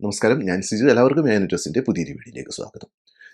നമസ്കാരം ഞാൻ സിജു എല്ലാവർക്കും മാനേജേഴ്സിന്റെ പുതിയൊരു വീഡിയോയിലേക്ക് സ്വാഗതം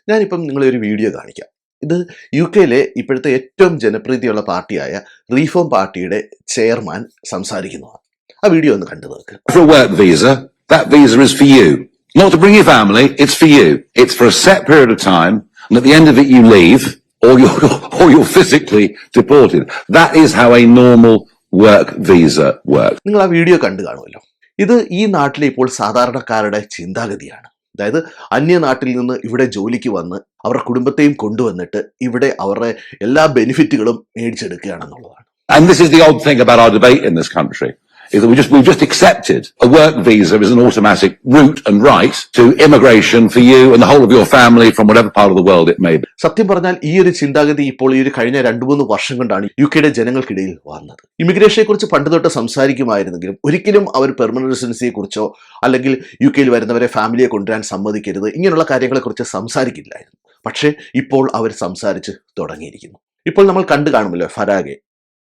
ഞാനിപ്പം നിങ്ങളെ ഒരു വീഡിയോ കാണിക്കാം ഇത് യു കെയിലെ ഇപ്പോഴത്തെ ഏറ്റവും ജനപ്രീതിയുള്ള പാർട്ടിയായ റീഫോം പാർട്ടിയുടെ ചെയർമാൻ സംസാരിക്കുന്നതാണ് ആ വീഡിയോ ഒന്ന് കണ്ടു നോക്ക് for a work visa, that visa is for you. Not to bring your family, it's for you. It's for a set period of time, and at the end of it you leave, or you're, or you're physically deported. That is how a normal work visa works. നിങ്ങൾ ആ video കണ്ടു കാണുമല്ലോ ഇത് ഈ നാട്ടിലെ ഇപ്പോൾ സാധാരണക്കാരുടെ ചിന്താഗതിയാണ് അതായത് അന്യനാട്ടിൽ നിന്ന് ഇവിടെ ജോലിക്ക് വന്ന് അവരുടെ കുടുംബത്തെയും കൊണ്ടുവന്നിട്ട് ഇവിടെ അവരുടെ എല്ലാ ബെനിഫിറ്റുകളും മേടിച്ചെടുക്കുകയാണെന്നുള്ളതാണ് And this is the odd thing about our debate in this country. Is that we just, we've just accepted a work visa is an automatic route and right to immigration for you and the whole of your family from whatever part of the world it may be. സത്യം പറഞ്ഞാൽ ഈ ഒരു ചിന്താഗതി ഇപ്പോൾ ഈ ഒരു കഴിഞ്ഞ രണ്ടു മൂന്ന് വർഷം കൊണ്ടാണ് യു കെയുടെ ജനങ്ങൾക്കിടയിൽ വന്നത് ഇമിഗ്രേഷനെ കുറിച്ച് പണ്ട് തൊട്ട് സംസാരിക്കുമായിരുന്നെങ്കിലും ഒരിക്കലും അവർ പെർമനന്റ് റെസിഡൻസിയെ കുറിച്ചോ അല്ലെങ്കിൽ യു കെയിൽ വരുന്നവരെ ഫാമിലിയെ കൊണ്ടുവരാൻ സമ്മതിക്കരുത് ഇങ്ങനെയുള്ള കാര്യങ്ങളെക്കുറിച്ച് സംസാരിക്കില്ലായിരുന്നു. പക്ഷേ ഇപ്പോൾ അവർ സംസാരിച്ച് തുടങ്ങിയിരിക്കുന്നു. ഇപ്പോൾ നമ്മൾ കണ്ടു കാണുമല്ലോ ഫരാഗെ.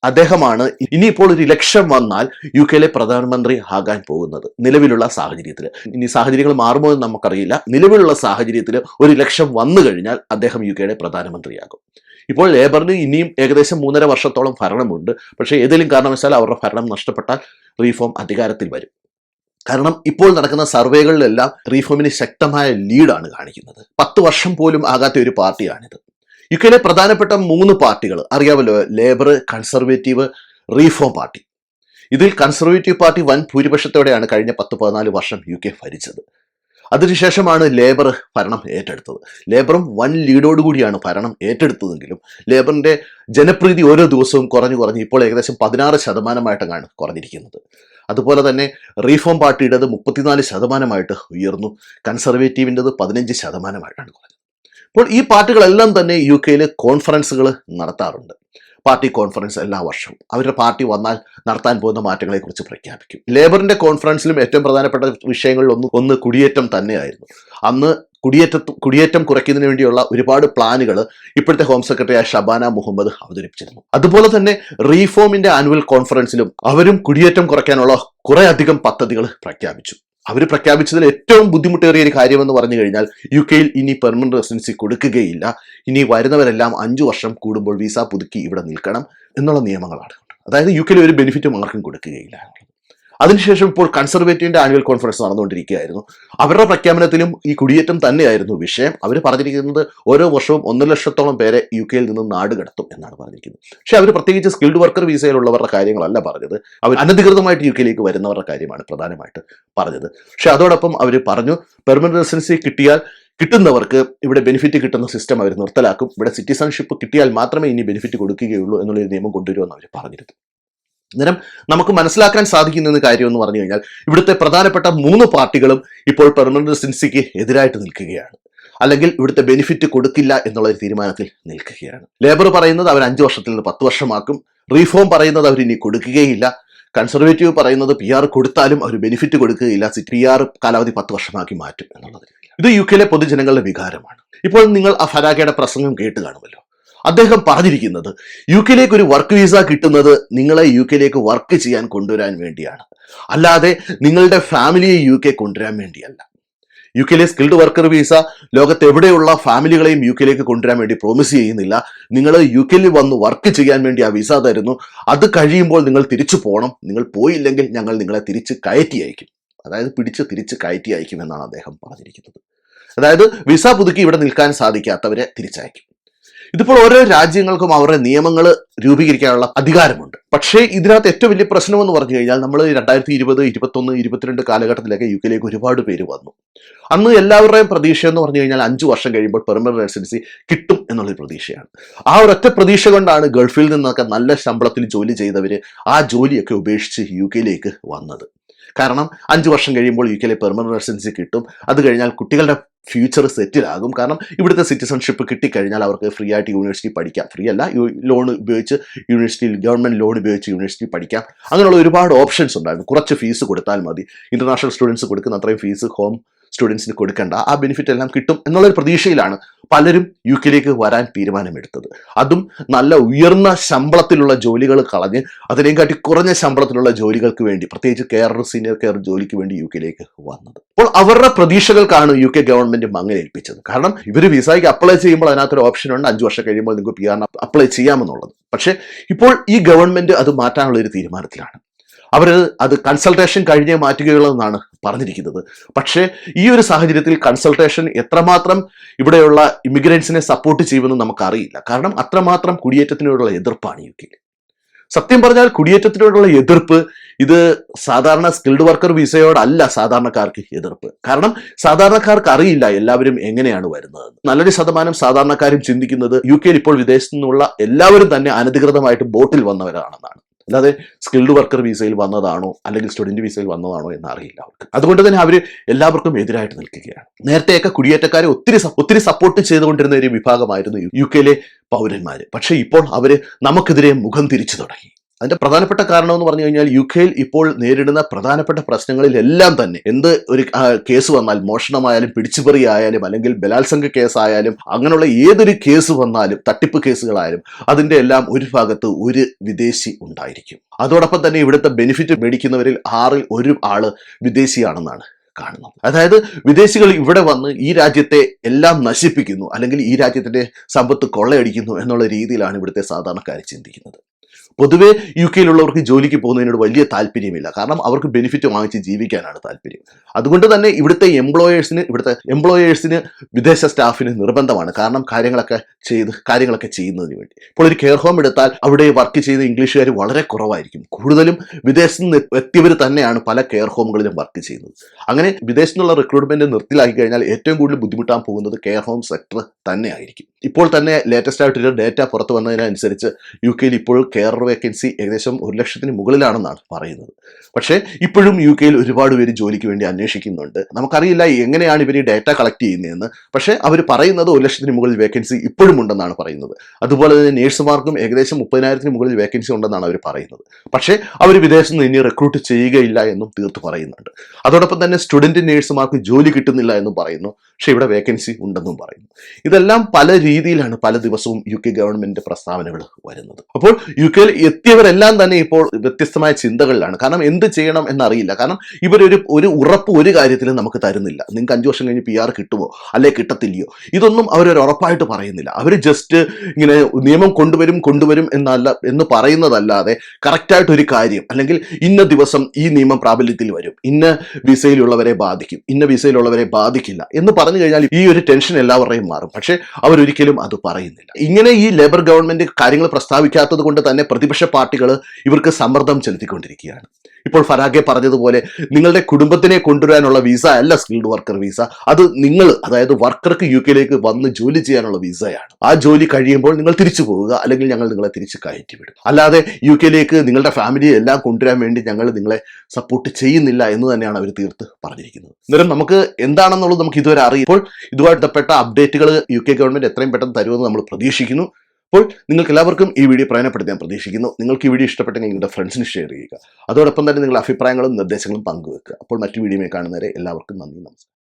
അദ്ദേഹമാണ് ഇനിയിപ്പോൾ ഒരു ഇലക്ഷൻ വന്നാൽ യു കെയിലെ പ്രധാനമന്ത്രി ആകാൻ പോകുന്നത് നിലവിലുള്ള സാഹചര്യത്തിൽ ഇനി സാഹചര്യങ്ങൾ മാറുമോ എന്ന് നമുക്കറിയില്ല. നിലവിലുള്ള സാഹചര്യത്തിൽ ഒരു ഇലക്ഷൻ വന്നു കഴിഞ്ഞാൽ അദ്ദേഹം യു കെയുടെ പ്രധാനമന്ത്രിയാകും. ഇപ്പോൾ ലേബറിന് ഇനിയും ഏകദേശം മൂന്നര വർഷത്തോളം ഭരണമുണ്ട്. പക്ഷേ ഏതെങ്കിലും കാരണവശാൽ അവരുടെ ഭരണം നഷ്ടപ്പെട്ടാൽ റീഫോം അധികാരത്തിൽ വരും. കാരണം ഇപ്പോൾ നടക്കുന്ന സർവേകളിലെല്ലാം റീഫോമിന് ശക്തമായ ലീഡാണ് കാണിക്കുന്നത്. പത്ത് വർഷം പോലും ആകാത്ത ഒരു പാർട്ടിയാണിത്. യു കെയിലെ പ്രധാനപ്പെട്ട മൂന്ന് പാർട്ടികൾ അറിയാമല്ലോ ലേബർ കൺസർവേറ്റീവ് റീഫോം പാർട്ടി. ഇതിൽ കൺസർവേറ്റീവ് പാർട്ടി വൻ ഭൂരിപക്ഷത്തോടെയാണ് കഴിഞ്ഞ പത്ത് പതിനാല് വർഷം യു കെ ഭരിച്ചത്. അതിനുശേഷമാണ് ലേബർ ഭരണം ഏറ്റെടുത്തത്. ലേബറും വൻ ലീഡോടുകൂടിയാണ് ഭരണം ഏറ്റെടുത്തതെങ്കിലും ലേബറിന്റെ ജനപ്രീതി ഓരോ ദിവസവും കുറഞ്ഞു കുറഞ്ഞ് ഇപ്പോൾ ഏകദേശം പതിനാറ് ശതമാനമായിട്ടാണ് കുറഞ്ഞിരിക്കുന്നത്. അതുപോലെ തന്നെ റീഫോം പാർട്ടിയുടേത് മുപ്പത്തിനാല് ശതമാനമായിട്ട് ഉയർന്നു. കൺസർവേറ്റീവിന്റെത് പതിനഞ്ച് ശതമാനമായിട്ടാണ് കുറഞ്ഞത് അപ്പോൾ ഈ പാർട്ടികളെല്ലാം തന്നെ യു കെയിൽ കോൺഫറൻസുകൾ നടത്താറുണ്ട്. പാർട്ടി കോൺഫറൻസ് എല്ലാ വർഷവും. അവരുടെ പാർട്ടി വന്നാൽ നടത്താൻ പോകുന്ന മാറ്റങ്ങളെക്കുറിച്ച് പ്രഖ്യാപിക്കും. ലേബറിന്റെ കോൺഫറൻസിലും ഏറ്റവും പ്രധാനപ്പെട്ട വിഷയങ്ങളിൽ ഒന്ന് ഒന്ന് കുടിയേറ്റം തന്നെയായിരുന്നു. അന്ന് കുടിയേറ്റ കുടിയേറ്റം കുറയ്ക്കുന്നതിന് വേണ്ടിയുള്ള ഒരുപാട് പ്ലാനുകൾ ഇപ്പോഴത്തെ ഹോം സെക്രട്ടറിയായ ഷബാന മുഹമ്മദ് അവതരിപ്പിച്ചിരുന്നു. അതുപോലെ തന്നെ റീഫോമിന്റെ ആനുവൽ കോൺഫറൻസിലും അവരും കുടിയേറ്റം കുറയ്ക്കാനുള്ള കുറേ അധികം പദ്ധതികൾ പ്രഖ്യാപിച്ചു. അവർ പ്രഖ്യാപിച്ചതിൽ ഏറ്റവും ബുദ്ധിമുട്ടേറിയ ഒരു കാര്യമെന്ന് പറഞ്ഞു കഴിഞ്ഞാൽ യു കെയിൽ ഇനി പെർമനന്റ് റെസിഡൻസി കൊടുക്കുകയില്ല. ഇനി വരുന്നവരെല്ലാം അഞ്ചു വർഷം കൂടുമ്പോൾ വിസ പുതുക്കി ഇവിടെ നിൽക്കണം എന്നുള്ള നിയമങ്ങളാണ്. അതായത് യു കെയിൽ ഒരു ബെനിഫിറ്റും ആർക്കും കൊടുക്കുകയില്ല. അതിനുശേഷം ഇപ്പോൾ കൺസർവേറ്റീവിന്റെ ആനുവൽ കോൺഫറൻസ് നടന്നുകൊണ്ടിരിക്കുകയായിരുന്നു. അവരുടെ പ്രഖ്യാപനത്തിലും ഈ കുടിയേറ്റം തന്നെയായിരുന്നു വിഷയം. അവർ പറഞ്ഞിരിക്കുന്നത് ഓരോ വർഷവും ഒന്നര ലക്ഷത്തോളം പേരെ യു കെയിൽ നിന്ന് നാട് കടത്തും എന്നാണ് പറഞ്ഞിരിക്കുന്നത്. പക്ഷേ അവർ പ്രത്യേകിച്ച് സ്കിൽഡ് വർക്കർ വിസയിലുള്ളവരുടെ കാര്യങ്ങളല്ല പറഞ്ഞത്. അവർ അനധികൃതമായിട്ട് യു കെയിലേക്ക് വരുന്നവരുടെ കാര്യമാണ് പ്രധാനമായിട്ട് പറഞ്ഞത്. പക്ഷെ അതോടൊപ്പം അവർ പറഞ്ഞു പെർമനന്റ് റെസിഡൻസി കിട്ടിയാൽ കിട്ടുന്നവർക്ക് ഇവിടെ ബെനിഫിറ്റ് കിട്ടുന്ന സിസ്റ്റം അവർ നിർത്തലാക്കും. ഇവിടെ സിറ്റിസൺഷിപ്പ് കിട്ടിയാൽ മാത്രമേ ഇനി ബെനിഫിറ്റ് കൊടുക്കുകയുള്ളൂ എന്നുള്ളൊരു നിയമം കൊണ്ടുവരുമെന്ന് അവർ പറഞ്ഞിരുന്നു. അന്നേരം നമുക്ക് മനസ്സിലാക്കാൻ സാധിക്കുന്ന കാര്യം എന്ന് പറഞ്ഞു കഴിഞ്ഞാൽ ഇവിടുത്തെ പ്രധാനപ്പെട്ട മൂന്ന് പാർട്ടികളും ഇപ്പോൾ പെർമനന്റ് റെസിഡൻസിക്ക് എതിരായിട്ട് നിൽക്കുകയാണ്. അല്ലെങ്കിൽ ഇവിടുത്തെ ബെനിഫിറ്റ് കൊടുക്കില്ല എന്നുള്ള ഒരു തീരുമാനത്തിൽ നിൽക്കുകയാണ്. ലേബർ പറയുന്നത് അവർ അഞ്ച് വർഷത്തിൽ നിന്ന് പത്ത് വർഷമാക്കും. റീഫോം പറയുന്നത് അവർ ഇനി കൊടുക്കുകയില്ല. കൺസർവേറ്റീവ് പറയുന്നത് പി ആർ കൊടുത്താലും അവർ ബെനിഫിറ്റ് കൊടുക്കുകയില്ല. പി ആർ കാലാവധി പത്ത് വർഷമാക്കി മാറ്റും എന്നുള്ളത് ഇത് യു കെയിലെ പൊതുജനങ്ങളുടെ വികാരമാണ്. ഇപ്പോൾ നിങ്ങൾ ആ ഫരാഖയുടെ പ്രസംഗം കേട്ട് കാണുമല്ലോ. അദ്ദേഹം പറഞ്ഞിരിക്കുന്നത് യു കെയിലേക്ക് ഒരു വർക്ക് വിസ കിട്ടുന്നത് നിങ്ങളെ യു കെയിലേക്ക് വർക്ക് ചെയ്യാൻ കൊണ്ടുവരാൻ വേണ്ടിയാണ്. അല്ലാതെ നിങ്ങളുടെ ഫാമിലിയെ യു കെ കൊണ്ടുവരാൻ വേണ്ടിയല്ല. യു കെയിലെ സ്കിൽഡ് വർക്കർ വിസ ലോകത്ത് എവിടെയുള്ള ഫാമിലികളെയും യു കെയിലേക്ക് കൊണ്ടുവരാൻ വേണ്ടി പ്രോമിസ് ചെയ്യുന്നില്ല. നിങ്ങൾ യു കെയിൽ വന്ന് വർക്ക് ചെയ്യാൻ വേണ്ടി ആ വിസ തരുന്നു. അത് കഴിയുമ്പോൾ നിങ്ങൾ തിരിച്ചു പോകണം നിങ്ങൾ പോയില്ലെങ്കിൽ ഞങ്ങൾ നിങ്ങളെ തിരിച്ച് കയറ്റി അയക്കും. അതായത് പിടിച്ച് തിരിച്ച് കയറ്റി അയക്കും എന്നാണ് അദ്ദേഹം പറഞ്ഞിരിക്കുന്നത്. അതായത് വിസ പുതുക്കി ഇവിടെ നിൽക്കാൻ സാധിക്കാത്തവരെ തിരിച്ചയക്കും. ഇതിപ്പോൾ ഓരോ രാജ്യങ്ങൾക്കും അവരുടെ നിയമങ്ങൾ രൂപീകരിക്കാനുള്ള അധികാരമുണ്ട്. പക്ഷേ ഇതിനകത്ത് ഏറ്റവും വലിയ പ്രശ്നം എന്ന് പറഞ്ഞു കഴിഞ്ഞാൽ നമ്മൾ രണ്ടായിരത്തി ഇരുപത് ഇരുപത്തൊന്ന് ഇരുപത്തിരണ്ട് കാലഘട്ടത്തിലൊക്കെ യു കെയിലേക്ക് ഒരുപാട് പേര് വന്നു. അന്ന് എല്ലാവരുടെയും പ്രതീക്ഷ എന്ന് പറഞ്ഞു കഴിഞ്ഞാൽ അഞ്ച് വർഷം കഴിയുമ്പോൾ പെർമനന്റ് റെസിഡൻസി കിട്ടും എന്നുള്ളൊരു പ്രതീക്ഷയാണ്. ആ ഒരൊറ്റ പ്രതീക്ഷ കൊണ്ടാണ് ഗൾഫിൽ നിന്നൊക്കെ നല്ല ശമ്പളത്തിൽ ജോലി ചെയ്തവർ ആ ജോലിയൊക്കെ ഉപേക്ഷിച്ച് യു കെയിലേക്ക് വന്നത്. കാരണം അഞ്ച് വർഷം കഴിയുമ്പോൾ യു കെയിലെ പെർമനന്റ് റെസിഡൻസി കിട്ടും. അത് കഴിഞ്ഞാൽ കുട്ടികളുടെ ഫ്യൂച്ചർ സെറ്റിലാകും കാരണം ഇവിടുത്തെ സിറ്റിസൺഷിപ്പ് കിട്ടിക്കഴിഞ്ഞാൽ അവർക്ക് ഫ്രീ ആയിട്ട് യൂണിവേഴ്സിറ്റി പഠിക്കാം. ഫ്രീ അല്ല ലോൺ ഉപയോഗിച്ച് യൂണിവേഴ്സിറ്റിയിൽ ഗവൺമെന്റ് ലോൺ ഉപയോഗിച്ച് യൂണിവേഴ്സിറ്റി പഠിക്കാം. അങ്ങനെയുള്ള ഒരുപാട് ഓപ്ഷൻസ് ഉണ്ടായിരുന്നു. കുറച്ച് ഫീസ് കൊടുത്താൽ മതി. ഇന്റർനാഷണൽ സ്റ്റുഡൻസ് കൊടുക്കുന്ന അത്രയും ഫീസ് ഹോം സ്റ്റുഡൻസിന് കൊടുക്കേണ്ട. ആ ബെനിഫിറ്റ് എല്ലാം കിട്ടും. എന്നുള്ളൊരു പ്രതീക്ഷയിലാണ് പലരും യു കെയിലേക്ക് വരാൻ തീരുമാനമെടുത്തത്. അതും നല്ല ഉയർന്ന ശമ്പളത്തിലുള്ള ജോലികൾ കളഞ്ഞ് അതിനെക്കാട്ടി കുറഞ്ഞ ശമ്പളത്തിലുള്ള ജോലികൾക്ക് വേണ്ടി പ്രത്യേകിച്ച് കെയർ സീനിയർ കെയർ ജോലിക്ക് വേണ്ടി യു കെയിലേക്ക് വന്നത്. അപ്പോൾ അവരുടെ പ്രതീക്ഷകൾക്കാണ് യു കെ ഗവൺമെന്റ് മങ്ങലേൽപ്പിച്ചത്. കാരണം ഇവർ വിസയ്ക്ക് അപ്ലൈ ചെയ്യുമ്പോൾ അതിനകത്തൊരു ഓപ്ഷൻ ഉണ്ട്. അഞ്ച് വർഷം കഴിയുമ്പോൾ നിങ്ങൾക്ക് പി ആറിന് അപ്ലൈ ചെയ്യാമെന്നുള്ളത്. പക്ഷേ ഇപ്പോൾ ഈ ഗവൺമെന്റ് അത് മാറ്റാനുള്ള ഒരു തീരുമാനത്തിലാണ്. അവർ അത് കൺസൾട്ടേഷൻ കഴിഞ്ഞേ മാറ്റുകയുള്ളൂ എന്നാണ് പറഞ്ഞിരിക്കുന്നത്. പക്ഷേ ഈ ഒരു സാഹചര്യത്തിൽ കൺസൾട്ടേഷൻ എത്രമാത്രം ഇവിടെയുള്ള ഇമിഗ്രൻസിനെ സപ്പോർട്ട് ചെയ്യുമെന്ന് നമുക്കറിയില്ല. കാരണം അത്രമാത്രം കുടിയേറ്റത്തിനോടുള്ള എതിർപ്പാണ് യു കെയിൽ സത്യം പറഞ്ഞാൽ കുടിയേറ്റത്തിനോടുള്ള എതിർപ്പ് ഇത് സാധാരണ സ്കിൽഡ് വർക്കർ വിസയോടല്ല സാധാരണക്കാർക്ക് എതിർപ്പ്. കാരണം സാധാരണക്കാർക്ക് അറിയില്ല എല്ലാവരും എങ്ങനെയാണ് വരുന്നത്. നല്ലൊരു ശതമാനം സാധാരണക്കാരും ചിന്തിക്കുന്നത് യു കെയിൽ ഇപ്പോൾ വിദേശത്തു നിന്നുള്ള എല്ലാവരും തന്നെ അനധികൃതമായിട്ട് ബോട്ടിൽ വന്നവരാണെന്നാണ്. അല്ലാതെ സ്കിൽഡ് വർക്കർ വിസയിൽ വന്നതാണോ? അല്ലെങ്കിൽ സ്റ്റുഡന്റ് വിസയിൽ വന്നതാണോ എന്ന് അറിയില്ല അവർക്ക്. അതുകൊണ്ട് തന്നെ അവർ എല്ലാവർക്കും എതിരായിട്ട് നിൽക്കുകയാണ്. നേരത്തെയൊക്കെ കുടിയേറ്റക്കാരെ ഒത്തിരി ഒത്തിരി സപ്പോർട്ട് ചെയ്തുകൊണ്ടിരുന്ന ഒരു വിഭാഗമായിരുന്നു യു കെയിലെ പൗരന്മാർ പക്ഷേ ഇപ്പോൾ അവർ നമുക്കെതിരെ മുഖം തിരിച്ചു തുടങ്ങി. അതിന്റെ പ്രധാനപ്പെട്ട കാരണം എന്ന് പറഞ്ഞു കഴിഞ്ഞാൽ യു കെയിൽ ഇപ്പോൾ നേരിടുന്ന പ്രധാനപ്പെട്ട പ്രശ്നങ്ങളിലെല്ലാം തന്നെ എന്ത് ഒരു കേസ് വന്നാൽ മോഷണമായാലും പിടിച്ചുപറി ആയാലും അല്ലെങ്കിൽ ബലാത്സംഗ കേസായാലും അങ്ങനെയുള്ള ഏതൊരു കേസ് വന്നാലും തട്ടിപ്പ് കേസുകളായാലും അതിന്റെ എല്ലാം ഒരു ഭാഗത്ത് ഒരു വിദേശി ഉണ്ടായിരിക്കും. അതോടൊപ്പം തന്നെ ഇവിടുത്തെ ബെനിഫിറ്റ് മേടിക്കുന്നവരിൽ ആറിൽ ഒരു ആൾ വിദേശിയാണെന്നാണ് കാണുന്നത്. അതായത് വിദേശികൾ ഇവിടെ വന്ന് ഈ രാജ്യത്തെ എല്ലാം നശിപ്പിക്കുന്നു അല്ലെങ്കിൽ ഈ രാജ്യത്തിന്റെ സമ്പത്ത് കൊള്ളയടിക്കുന്നു എന്നുള്ള രീതിയിലാണ് ഇവിടുത്തെ സാധാരണക്കാർ ചിന്തിക്കുന്നത്. പൊതുവെ യു കെയിലുള്ളവർക്ക് ജോലിക്ക് പോകുന്നതിനോട് വലിയ താല്പര്യമില്ല. കാരണം അവർക്ക് ബെനിഫിറ്റ് വാങ്ങിച്ച് ജീവിക്കാനാണ് താല്പര്യം. അതുകൊണ്ട് തന്നെ ഇവിടുത്തെ എംപ്ലോയേഴ്സിന് ഇവിടുത്തെ എംപ്ലോയേഴ്സിന് വിദേശ സ്റ്റാഫിന് നിർബന്ധമാണ്. കാരണം കാര്യങ്ങളൊക്കെ ചെയ്ത് കാര്യങ്ങളൊക്കെ ചെയ്യുന്നതിന് വേണ്ടി. ഇപ്പോൾ ഒരു കെയർ ഹോം എടുത്താൽ അവിടെ വർക്ക് ചെയ്ത ഇംഗ്ലീഷുകാർ വളരെ കുറവായിരിക്കും. കൂടുതലും വിദേശത്ത് നിന്ന് എത്തിയവർ തന്നെയാണ് പല കെയർ ഹോമുകളിലും വർക്ക് ചെയ്യുന്നത്. അങ്ങനെ വിദേശത്തുനിന്നുള്ള റിക്രൂട്ട്മെന്റ് നിർത്തിലാക്കി കഴിഞ്ഞാൽ ഏറ്റവും കൂടുതൽ ബുദ്ധിമുട്ടാൻ പോകുന്നത് കെയർ ഹോം സെക്ടർ തന്നെ ആയിരിക്കും ഇപ്പോൾ തന്നെ ലേറ്റസ്റ്റ് ആയിട്ടൊരു ഡേറ്റ പുറത്തു വന്നതിനനുസരിച്ച് യു കെയിൽ ഇപ്പോൾ കെയർ വേക്കൻസി ഏകദേശം ഒരു ലക്ഷത്തിന് മുകളിലാണെന്നാണ് പറയുന്നത്. പക്ഷേ ഇപ്പോഴും യു കെയിൽ ഒരുപാട് പേര് ജോലിക്ക് വേണ്ടി അന്വേഷിക്കുന്നുണ്ട്. നമുക്കറിയില്ല എങ്ങനെയാണ് ഇവർ ഈ ഡേറ്റ കളക്ട് ചെയ്യുന്നതെന്ന്. പക്ഷേ അവർ പറയുന്നത് ഒരു ലക്ഷത്തിന് മുകളിൽ വേക്കൻസി ഇപ്പോഴും ഉണ്ടെന്നാണ് പറയുന്നത്. അതുപോലെ തന്നെ നേഴ്സുമാർക്കും ഏകദേശം മുപ്പതിനായിരത്തിന് മുകളിൽ വേക്കൻസി ഉണ്ടെന്നാണ് അവർ പറയുന്നത്. പക്ഷേ അവർ വിദേശത്ത് നിന്ന് ഇനി റിക്രൂട്ട് ചെയ്യുകയില്ല എന്നും തീർത്തു പറയുന്നുണ്ട്. അതോടൊപ്പം തന്നെ സ്റ്റുഡന്റ് നേഴ്സുമാർക്ക് ജോലി കിട്ടുന്നില്ല എന്നും പറയുന്നു. പക്ഷേ ഇവിടെ വേക്കൻസി ഉണ്ടെന്നും പറയുന്നു. ഇതെല്ലാം പല രീതിയിലാണ് പല ദിവസവും യു കെ ഗവൺമെന്റിന്റെ പ്രസ്താവനകൾ വരുന്നത്. അപ്പോൾ യു കെയിൽ എത്തിയവരെല്ലാം തന്നെ ഇപ്പോൾ വ്യത്യസ്തമായ ചിന്തകളിലാണ്. കാരണം എന്ത് ചെയ്യണം എന്നറിയില്ല. കാരണം ഇവരൊരു ഒരു ഉറപ്പ് ഒരു കാര്യത്തിലും നമുക്ക് തരുന്നില്ല. നിങ്ങൾക്ക് അഞ്ച് വർഷം കഴിഞ്ഞ് പി ആർ കിട്ടുമോ? അല്ലെ കിട്ടത്തില്ലയോ? ഇതൊന്നും അവരൊരു ഉറപ്പായിട്ട് പറയുന്നില്ല. അവർ ജസ്റ്റ് ഇങ്ങനെ നിയമം കൊണ്ടുവരും കൊണ്ടുവരും എന്നല്ല എന്ന് പറയുന്നതല്ലാതെ കറക്റ്റായിട്ട് ഒരു കാര്യം അല്ലെങ്കിൽ ഇന്ന ദിവസം ഈ നിയമം പ്രാബല്യത്തിൽ വരും. ഇന്ന വിസയിലുള്ളവരെ ബാധിക്കും. ഇന്ന വിസയിലുള്ളവരെ ബാധിക്കില്ല എന്ന് പറഞ്ഞു കഴിഞ്ഞാൽ ഈ ഒരു ടെൻഷൻ എല്ലാവരുടെയും മാറും. പക്ഷേ അവരൊരിക്കലും അത് പറയുന്നില്ല. ഇങ്ങനെ ഈ ലേബർ ഗവൺമെന്റ് കാര്യങ്ങൾ പ്രസ്താവിക്കാത്തത് കൊണ്ട് തന്നെ പ്രതിപക്ഷ പാർട്ടികൾ ഇവർക്ക് സമ്മർദ്ദം ചെലുത്തിക്കൊണ്ടിരിക്കുകയാണ്. ഇപ്പോൾ ഫരാഖെ പറഞ്ഞതുപോലെ നിങ്ങളുടെ കുടുംബത്തിനെ കൊണ്ടുവരാനുള്ള വിസ അല്ല സ്കിൽഡ് വർക്കർ വിസ അത് നിങ്ങൾ അതായത് വർക്കർക്ക് യു കെയിലേക്ക് വന്ന് ജോലി ചെയ്യാനുള്ള വിസയാണ് ആ ജോലി കഴിയുമ്പോൾ നിങ്ങൾ തിരിച്ചു പോവുക അല്ലെങ്കിൽ ഞങ്ങൾ നിങ്ങളെ തിരിച്ച് കയറ്റി വിടും. അല്ലാതെ യു കെയിലേക്ക് നിങ്ങളുടെ ഫാമിലിയെ എല്ലാം കൊണ്ടുവരാൻ വേണ്ടി ഞങ്ങൾ നിങ്ങളെ സപ്പോർട്ട് ചെയ്യുന്നില്ല എന്ന് തന്നെയാണ് അവർ തീർത്ത് പറഞ്ഞിരിക്കുന്നത്. അന്നേരം നമുക്ക് എന്താണെന്നുള്ളത് നമുക്ക് ഇതുവരെ അറിയുമ്പോൾ ഇതുമായി ബന്ധപ്പെട്ട അപ്ഡേറ്റുകൾ യു കെ ഗവൺമെന്റ് എത്രയും പെട്ടെന്ന് തരുമെന്ന് നമ്മൾ പ്രതീക്ഷിക്കുന്നു. അപ്പോൾ നിങ്ങൾക്ക് എല്ലാവർക്കും ഈ വീഡിയോ പ്രയോജനപ്പെടുത്തി ഞാൻ പ്രതീക്ഷിക്കുന്നു. നിങ്ങൾക്ക് ഈ വീഡിയോ ഇഷ്ടപ്പെട്ടെങ്കിൽ നിങ്ങളുടെ ഫ്രണ്ട്സിന് ഷെയർ ചെയ്യുക. അതോടൊപ്പം തന്നെ നിങ്ങളുടെ അഭിപ്രായങ്ങളും നിർദ്ദേശങ്ങളും പങ്കുവെക്കുക. അപ്പോൾ മറ്റു വീഡിയോയിൽ കാണുന്നവരെ എല്ലാവർക്കും നന്ദി നമസ്കാരം.